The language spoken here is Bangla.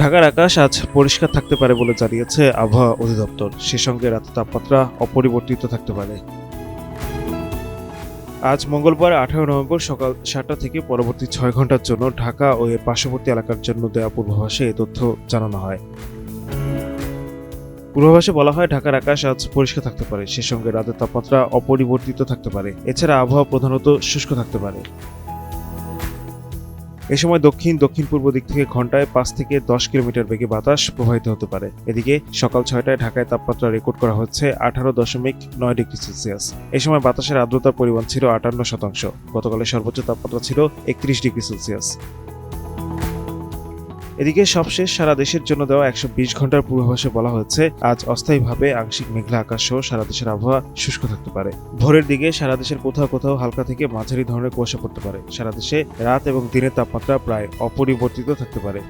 ঢাকার আকাশ আজ পরিষ্কার থাকতে পারে বলে জানিয়েছে আবহাওয়া অধিদপ্তর। সে সঙ্গে রাতে তাপমাত্রা অপরিবর্তিত থাকতে পারে। আজ মঙ্গলবার আঠারো নভেম্বর সকাল সাতটা থেকে পরবর্তী ছয় ঘণ্টার জন্য ঢাকা ও এর পার্শ্ববর্তী এলাকার জন্য দেওয়া পূর্বাভাসে এই তথ্য জানানো হয়। পূর্বাভাসে বলা হয়, ঢাকার আকাশ আজ পরিষ্কার থাকতে পারে। সে সঙ্গে রাতের তাপমাত্রা অপরিবর্তিত থাকতে পারে। এছাড়া আবহাওয়া প্রধানত শুষ্ক থাকতে পারে। এ সময় দক্ষিণ দক্ষিণ পূর্ব দিক থেকে ঘন্টায় পাঁচ থেকে দশ কিলোমিটার বেগে বাতাস প্রবাহিত হতে পারে। এদিকে সকাল ছয়টায় ঢাকায় তাপমাত্রা রেকর্ড করা হচ্ছে আঠারো দশমিক নয় ডিগ্রি সেলসিয়াস। এ সময় বাতাসের আর্দ্রতার পরিমাণ ছিল আটান্ন শতাংশ। গতকালের সর্বোচ্চ তাপমাত্রা ছিল একত্রিশ ডিগ্রি সেলসিয়াস। এদিকে সবশেষ সারা দেশের জন্য দেওয়া একশো বিশ ঘণ্টার পূর্বাভাসে বলা হয়েছে, আজ অস্থায়ীভাবে আংশিক মেঘলা আকাশ সহ সারা দেশের আবহাওয়া শুষ্ক থাকতে পারে। ভোরের দিকে সারা দেশের কোথাও কোথাও হালকা থেকে মাঝারি ধরনের কুয়াশা পড়তে পারে। সারা দেশে রাত এবং দিনের তাপমাত্রা প্রায় অপরিবর্তিত থাকতে পারে।